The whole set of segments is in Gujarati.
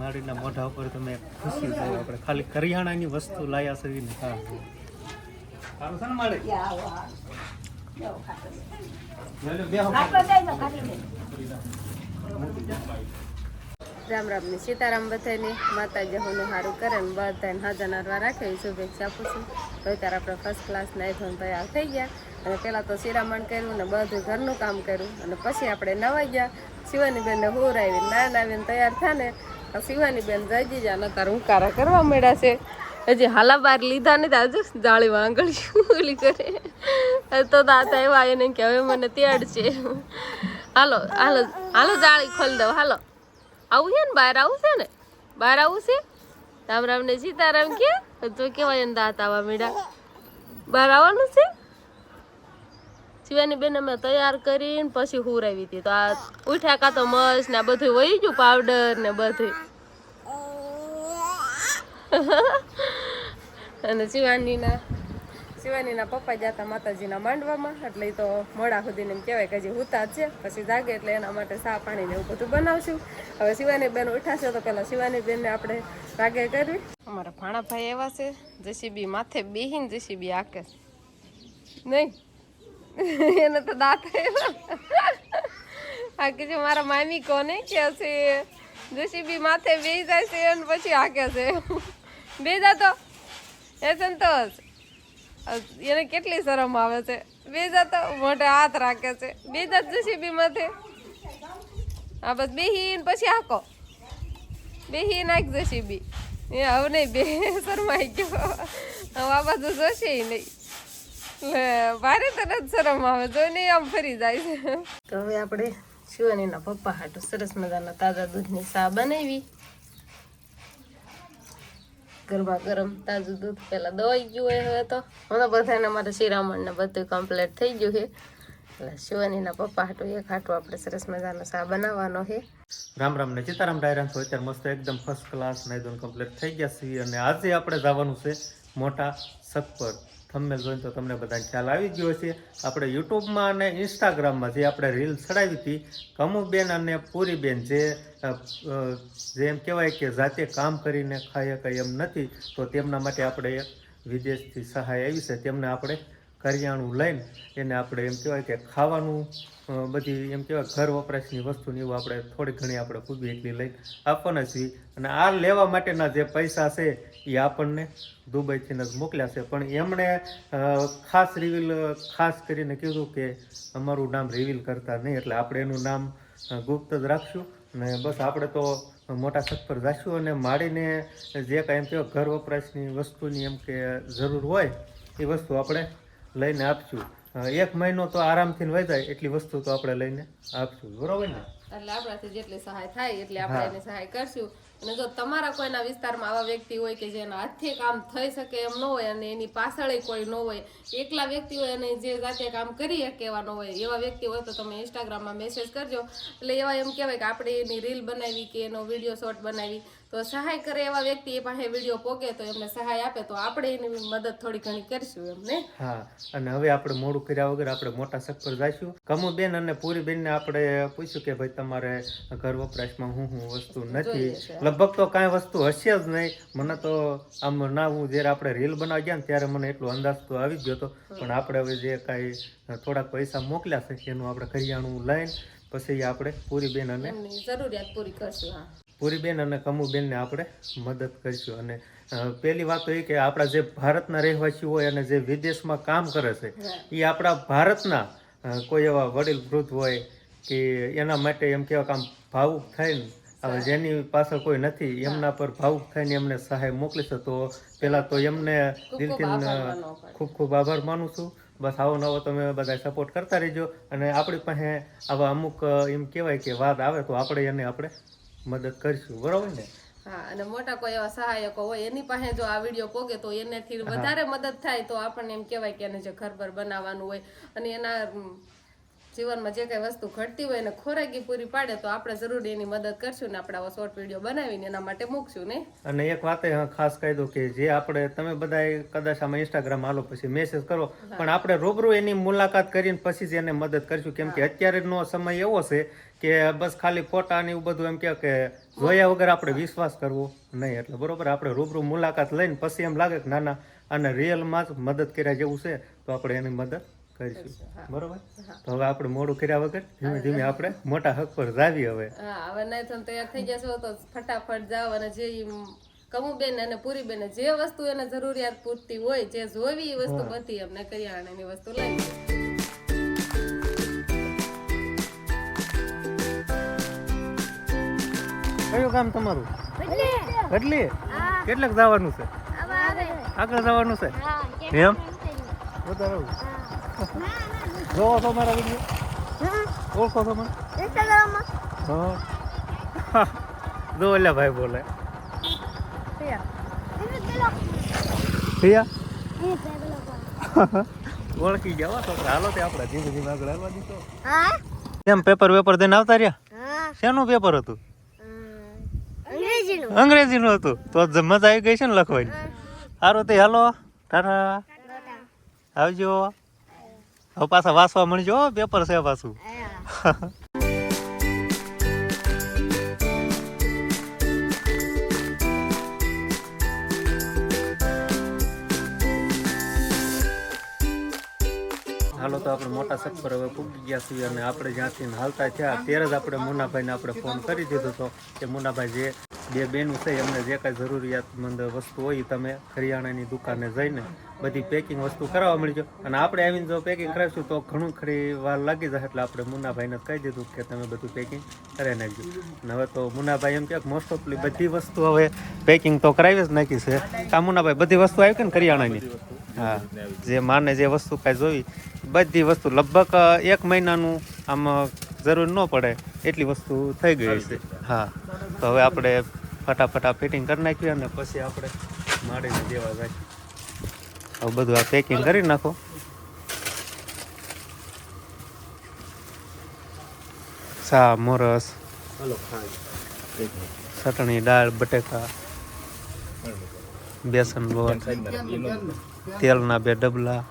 મારીના મોઢા ઉપર તમે ખુશી જોવો આપણે ખાલી કરિયાણાની વસ્તુ લાયા છે ને હા. સારું છે ને મારે? બેહો રામ રામની સીતારામ બધાની માતા હોનું સારું કરે ને બધાને હાજર નરવા રાખે શુભેચ્છા આપું છું. તો ત્યારે આપણે ફર્સ્ટ ક્લાસ નાઈ ધોઈને તૈયાર થઈ ગયા. અને પહેલાં તો શિરામણ કર્યું ને બધું ઘરનું કામ કર્યું. અને પછી આપણે નવાઈ ગયા. શિવાની બેનને હોર આવી નાન આવીને તૈયાર થાય ને શિવાની બેન જાજી જા નકાર કારા કરવા મળ્યા છે. હજી હાલા બાર લીધા ને આજે જાળી વાંગળી ઓલી કરે. તો દાતા એવા એને કે હવે મને ત્યાડ છે. હાલો હાલો હાલો જાળી ખોલી દો હાલો. આવું છે ને, બહાર આવું છે ને? બહાર આવું છે? રામ રામ ને સીતારામ કે? તો કેવાય એને દાંત આવા મીડા બહાર આવવાનું છે? શિવાની બેન અમે તૈયાર કરીને પછી હુરાવી હતી. તો આ ઉઠ્યા કાં તો મસ ને બધું વહી ગયું પાવડર ને બધું અને શિવાનીના શિવાનીના પપ્પા જતા માતાજીના માંડવામાં. એટલે એ તો મોડા સુધીને એમ કહેવાય કે હજી હુતા છે. પછી જાગે એટલે એના માટે સા પાણી ને એવું બધું બનાવશું. હવે શિવાની બેન ઉઠાશે તો પેલા શિવાની બેનને આપણે રાગે કરવી. અમારા ભાણાભાઈ એવા છે. જેસીબી માથે બેહીને જેસીબી આકે. નહીં? એને તો દાંત આ કે છે મારા મામી કોને કે છે જોશીબી માથે જાય છે અને પછી આકે છે. બે જાતો એ સંતોષ. એને કેટલી શરમ આવે છે. બે જાતો મોઢે હાથ રાખે છે. બે જાત જોશીબી માથે. હા, બસ બેહીને પછી હાકો બેહી નાખ જોશીબી એ હવે નહીં બે શરમાઈ ગયો. હવે આ બાજુ જોશે નહીં. લે ભારે તરત શરમ આવે જોઈને આમ ફરી જાય છે. તો હવે આપણે શિવાનીના પપ્પા હાટું સરસ મજાના તાજા દૂધની સા બનાવી. ગરમા ગરમ તાજું દૂધ પહેલાં દવાઈ ગયું હોય હવે તો. હવે બધાને મારે શિરામણ ને બધું કમ્પ્લીટ થઈ ગયું છે. એટલે શિવાનીના પપ્પા હાટું એક હાટું આપણે સરસ મજાનો સા બનાવવાનો છે. રામ રામ ને સીતારામ ડાયરાન છો અત્યારે મસ્ત એકદમ ફર્સ્ટ ક્લાસ નાઈદોન કમ્પ્લીટ થઈ ગયા છીએ. અને આજે આપણે જવાનું છે મોટા સકપર થંબનેલ જોઈને તો તમને બધાને ખ્યાલ આવી ગયો છે આપણે યુટ્યુબમાં અને ઇન્સ્ટાગ્રામમાં જે આપણે રીલ ચડાવી હતી કમુબેન અને પૂરીબેન જે અ, અ, જે એમ કહેવાય કે જાતે કામ કરીને ખાય કંઈ એમ નથી તો તેમના માટે આપણે વિદેશથી સહાય આવી છે. તેમને આપણે કરિયાણું લઈને એને આપણે એમ કહેવાય કે ખાવાનું બધી એમ કહેવાય ઘર વપરાશની વસ્તુની એવું આપણે થોડી ઘણી આપણે ખુબી એટલી લઈને આપવાના છીએ. અને આ લેવા માટેના જે પૈસા છે એ આપણને દુબઈથી મોકલ્યા છે. પણ એમણે ખાસ રિવીલ ખાસ કરીને કીધું કે અમારું નામ રિવીલ કરતા નહીં એટલે આપણે એનું નામ ગુપ્ત જ રાખશું. ને બસ આપણે તો મોટા છત પર જઈશું અને માડીને જે કાંઈ એમ કહેવાય ઘર વપરાશની વસ્તુની એમ કે જરૂર હોય એ વસ્તુ આપણે લઈને આપશું. એક મહિનો તો આરામથી વહી જાય એટલી વસ્તુ તો આપણે લઈને આપશું. બરોબર ને? એટલે આપણાથી જેટલી સહાય થાય એટલી આપણે. સહાય કરશું. અને જો તમારા કોઈના વિસ્તારમાં આવા વ્યક્તિ હોય કે જેના હાથથી કામ થઈ શકે એમ ન હોય અને એની પાછળ કોઈ ન હોય, એકલા વ્યક્તિ હોય અને જે જાતે કામ કરી શકે એવા ન હોય, એવા વ્યક્તિ હોય તો તમે ઇન્સ્ટાગ્રામમાં મેસેજ કરજો. એટલે એવા એમ કહેવાય કે આપણે એની રીલ બનાવી કે એનો વીડિયો શોર્ટ બનાવી. તો સહાય કરે એવા વ્યક્તિ એ પાસે વીડિયો પોકે તો એમને સહાય આપે તો આપણે એની મદદ થોડી ઘણી કરશું એમને હા અને હવે આપણે મોડું કર્યા વગર આપણે મોટા શક પર જઈશું. કમુબેન અને પૂરીબેનને આપણે પૂછ્યું કે ભાઈ તમારે ઘર વપરાશમાં હું હું વસ્તુ નથી. લગભગ તો કાંઈ વસ્તુ હશે જ નહીં. મને તો આમ ના હું જ્યારે આપણે રીલ બનાવી ગયા ને ત્યારે મને એટલો અંદાજ તો આવી ગયો હતો. પણ આપણે હવે જે કાંઈ થોડાક પૈસા મોકલ્યા છે એનું આપણે કરિયાણું લઈને પછી આપણે પૂરીબેન અને જરૂરિયાત પૂરી કરશું હા. પૂરીબેન અને કમુબેનને આપણે મદદ કરીશું. અને પહેલી વાત તો એ કે આપણા જે ભારતના રહેવાસી હોય અને જે વિદેશમાં કામ કરે છે એ આપણા ભારતના કોઈ એવા વડીલ વૃદ્ધ હોય કે એના માટે એમ કહેવાય કે આમ ભાવુક થઈને હવે જેની પાછળ કોઈ નથી એમના પર ભાવુક થઈને એમને સહાય મોકલીશું તો પહેલાં તો એમને દિલથી. ખૂબ ખૂબ આભાર માનું છું. બસ આવો નવો તમે બધા સપોર્ટ કરતા રહેજો. અને આપણી પાસે આવા અમુક એમ કહેવાય કે વાત આવે તો આપણે એને આપણે મદદ કરીશું બરોબર ને? હા અને મોટા કોઈ એવા સહાયકો હોય એની પાસે જો આ વીડિયો પોગે તો એનાથી વધારે મદદ થાય તો આપણને એમ કહેવાય કે એને જે ઘર પર બનાવવાનું હોય અને એના જીવનમાં જે કઈ વસ્તુ ઘટતી હોય એને ખોરાકી પૂરી પાડે તો આપણે જરૂર એની મદદ કરશું ને આપણે આવા શોર્ટ વીડિયો બનાવીને એના માટે મૂકશું ને? અને એક વાત ખાસ કહી દઉં કે જે આપણે તમે બધા કદાચ આમાં ઇન્સ્ટાગ્રામ હાલો પછી મેસેજ કરો પણ આપણે રૂબરૂ એની મુલાકાત કરીને પછી જ એને મદદ કરીશું. કેમ કે અત્યારે નો સમય એવો છે કે બસ ખાલી ફોટા ને એવું બધું એમ કે જોયા વગર આપણે વિશ્વાસ કરવો નહીં. એટલે બરોબર આપણે રૂબરૂ મુલાકાત લઈને પછી એમ લાગે કે ના ના આને રિયલમાં જ મદદ કર્યા જેવું છે તો આપણે એની મદદ કરીશું. બરોબર? તો હવે આપણે મોડું કર્યા વગર ધીમે ધીમે આપણે મોટા હક પર જાવી હવે. હા હવે નહીં તમે તૈયાર થઈ જશો તો ફટાફટ જાવ અને જે કમુબેન અને પૂરીબેન જે વસ્તુ એને જરૂરિયાત પૂરતી હોય જે જોવી એ વસ્તુ બધી અમને કરિયાણાની વસ્તુ લઈ કયું કામ તમારું? કેટલી કેટલાક જવાનું છે? આગળ જવાનું છે? એમ? વધારે જોવો છો મારા વીડિયો? ઓળખો છો મને? હા. જો એટલે ભાઈ બોલે. ઓળખી ગયા છોકરા. હાલો તે આપણે ધીમે ધીમે આગળ આવવા દીધો કેમ પેપર વેપર દઈને આવતા રહ્યા? શેનું પેપર હતું? અંગ્રેજીનું. હતું. તો મજા આવી ગઈ છે ને લખવાની. સારું તે હાલો. ટાટા. આવજો. હવે પાછા વાંચવા મળજો પેપર છે પાછું. હાલો, તો આપણે મોટા સફર હવે પૂગી ગયા છીએ અને આપણે જ્યાંથી હાલતા થયા, ત્યારે જ આપણે મુનાભાઈને આપણે ફોન કરી દીધો હતો કે મુનાભાઈ જે બે બેનું છે, એમને જે કાંઈ જરૂરિયાતમંદ વસ્તુ હોય તમે કરિયાણાની દુકાને જઈને બધી પેકિંગ વસ્તુ કરાવવા મળજો. અને આપણે આવીને જો પેકિંગ કરાવીશું તો ઘણું ખરી વાર લાગી જાય, એટલે આપણે મુનાભાઈને કહી દીધું કે તમે બધું પેકિંગ કરાવી નાખજો. અને હવે તો મુનાભાઈ એમ કે મોસ્ટ ઓફલી બધી વસ્તુ હવે પેકિંગ તો કરાવી જ નાખી છે. કા મુનાભાઈ બધી વસ્તુ આવી કે ને કરિયાણાની હા. જે માને જે વસ્તુ કાંઈ જોઈ, બધી વસ્તુ લગભગ એક મહિનાનું આમ જરૂર ન પડે, એટલી વસ્તુ થઈ ગઈ છે હા. તો હવે આપણે ફટાફટ ફિટિંગ કરી નાખીએ અને પછી આપણે માડીને દેવા જાય. હવે બધું આ પેકિંગ કરી નાખો. સા મોરસ. ચટણી દાળ બટેકા બેસન લોટ તેલના બે ડબલા.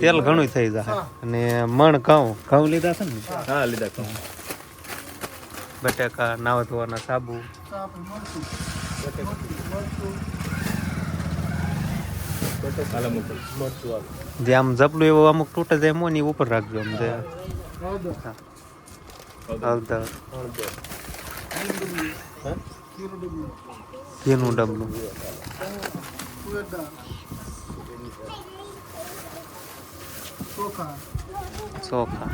તેલ ઘણું થઈ જાય અને મણ ઘઉં. ઘઉં લીધા છે ને? હા લીધા બટેકા નાવા ધોવાના સાબુ. જે આમ જબલું એવું અમુક તૂટે જાય મોં ની ઉપર રાખજો આમ જે. હા. હળદર. ઘીનું ડબલું. ચોખા.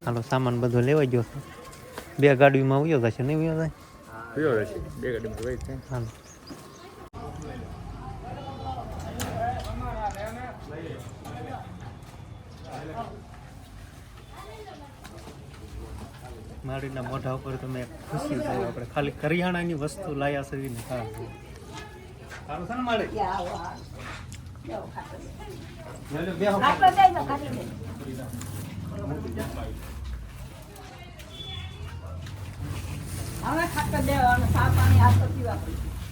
હાલો સામાન બધો લેવાઈ ગયો છે બે ગાડીમાં આવ્યો જશે નહીં આવ્યો જાય પીવો રહેશે બે ગાડીમાં વહી છે હાલો મારીના મોઢા ઉપર તમે ખુશી છો આપણે ખાલી કરિયાણાની વસ્તુ લાયા છે ને ખા સારું છે ને મારે લે. લે, બેહો.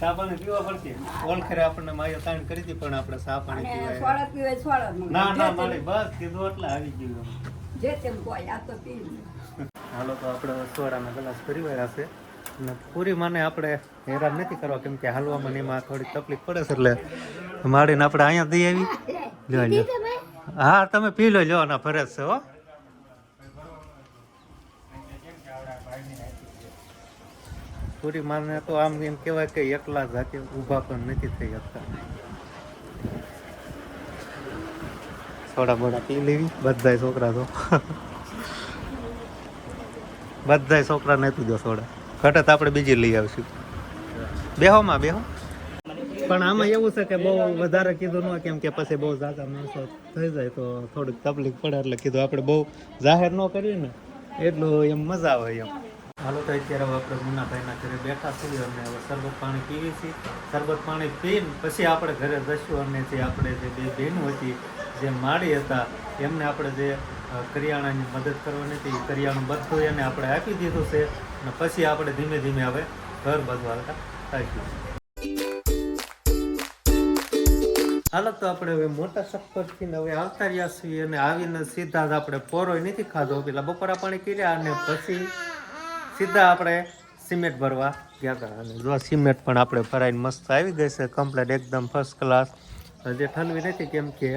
ચા પાણી પીવા પડશે. ઓળખેરે આપણને માયો તાણ કરી હતી પણ આપણે ચા પાણી પીવાય. ના ના મારે બસ કીધું એટલે આવી ગયું હાલો તો આપણે સોડાના ગ્લાસ ફરી વળ્યા છે. અને પૂરી માને આપણે હેરાન નથી કરવા કેમ કે હાલવામાં એમાં થોડી તકલીફ પડે છે એટલે માડીને આપણે અહીંયા દઈ આવી. લ્યો હા તમે પી લો લો ના ફરજ છે હો. પૂરી માને તો આમ એમ કહેવાય કે એકલા જાતે ઊભા પણ નથી થઈ શકતા. થોડા બોડા પી લેવી બધા છોકરા તો. બધાય છોકરા નથી જો સોડા. ઘટત આપણે બીજી લઈ આવશું. બેહો માં બેહો. પણ આમાં એવું છે કે બહુ વધારે કીધું ન કેમ કે પછી બહુ ઝાઝા માણસો થઈ જાય તો થોડીક તકલીફ પડે એટલે કીધું આપણે બહુ જાહેર ન કરીએ ને, એટલું એમ મજા આવે એમ. હાલો તો અત્યારે હવે આપણે મુન્નાભાઈના ઘરે બેઠા છીએ અને હવે શરબત પાણી પીવી છીએ. શરબત પાણી પીને પછી આપણે ઘરે જશું અને જે આપણે જે બે બહેનો હતી, જે માળી હતા, એમને આપણે જે કરિયાણાની મદદ કરવાની હતી. કરિયાણું બધું એને આપણે આપી દીધું છે. અને પછી આપણે ધીમે ધીમે હવે ઘર બધવાતા આપ્યું હાલો, તો આપણે હવે મોટા સફરથી હવે આવતા રહ્યા છીએ અને આવીને સીધા જ આપણે પોરોય નથી ખાધો. પેલા બપોરા પાણી કર્યા અને પછી સીધા આપણે સિમેન્ટ ભરવા ગયા હતા. અને જો સિમેન્ટ પણ આપણે ભરાઈને મસ્ત આવી ગઈ છે. કમ્પ્લેટ એકદમ ફર્સ્ટ ક્લાસ જે ઠંડવી નથી કેમ કે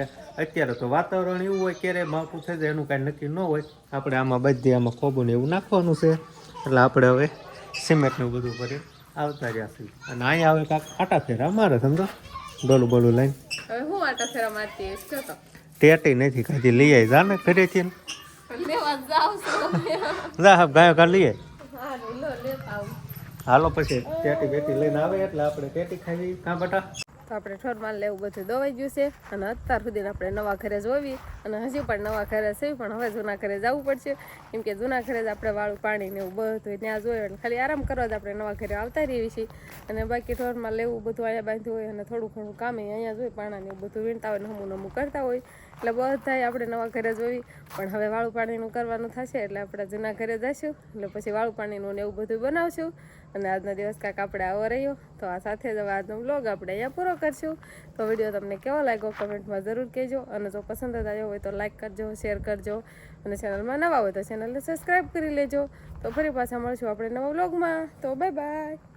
અત્યારે તો વાતાવરણ એવું હોય ક્યારે માવઠું છે એનું કાંઈ નક્કી ન હોય. આપણે આમાં બધી આમાં ખોબું એવું નાખવાનું છે. એટલે આપણે હવે સિમેન્ટનું બધું કરી આવતા રહ્યા છીએ. અને અહીંયા હવે કાંક આટા ફેરા મારે સમજો? ડોલું બોલું લઈને. હવે હું આટા ફેરા મારતી હોઈશ? કયો તો. ટેટી નથી કાંઈ લઈ આવી જા ને ઘરેથી જા હા ગાયો કા લઈ આવી આવું. હાલો પછી ટેટી બેટી લઈને આવે એટલે આપણે ટેટી ખાવી કાં બટા. તો આપણે ઠોરમાં લેવું બધું દવાઈ ગયું છે. અને અત્યાર સુધી આપણે નવા ઘરે જોવી અને હજી પણ નવા ઘરે છે, પણ હવે જૂના ઘરે જવું પડશે. કેમ કે જૂના ઘરે જ આપણે વાળું પાણી ને એવું બધું ત્યાં જોયું અને ખાલી આરામ કરવા જ આપણે નવા ઘરે આવતા રહીએ છીએ. અને બાકી ઠોરમાં લેવું બધું અહીંયા બાંધ્યું હોય અને થોડું ઘણું કામે અહીંયા જોઈએ પાણાને એવું બધું વીણતા હોય ને હમું નમું કરતા હોય. એટલે બધાય આપણે નવા ઘરે જોઈ પણ હવે વાળું પાણીનું કરવાનું થશે એટલે આપણે જૂના ઘરે જઈશું. એટલે પછી વાળું પાણીનું ને એવું બધું બનાવશું. અને આજનો દિવસ કાંક આપણે આવો રહ્યો. તો આ સાથે જ હવે આજનો બ્લોગ આપણે અહીંયા પૂરો કરશું. તો વીડિયો તમને કેવો લાગ્યો કમેન્ટમાં જરૂર કહેજો. અને જો પસંદ આવ્યો હોય તો લાઈક કરજો શેર કરજો. અને ચેનલમાં નવા હોય તો ચેનલને સબસ્ક્રાઈબ કરી લેજો. તો ફરી પાછા મળશું આપણે નવા બ્લોગમાં તો બાય બાય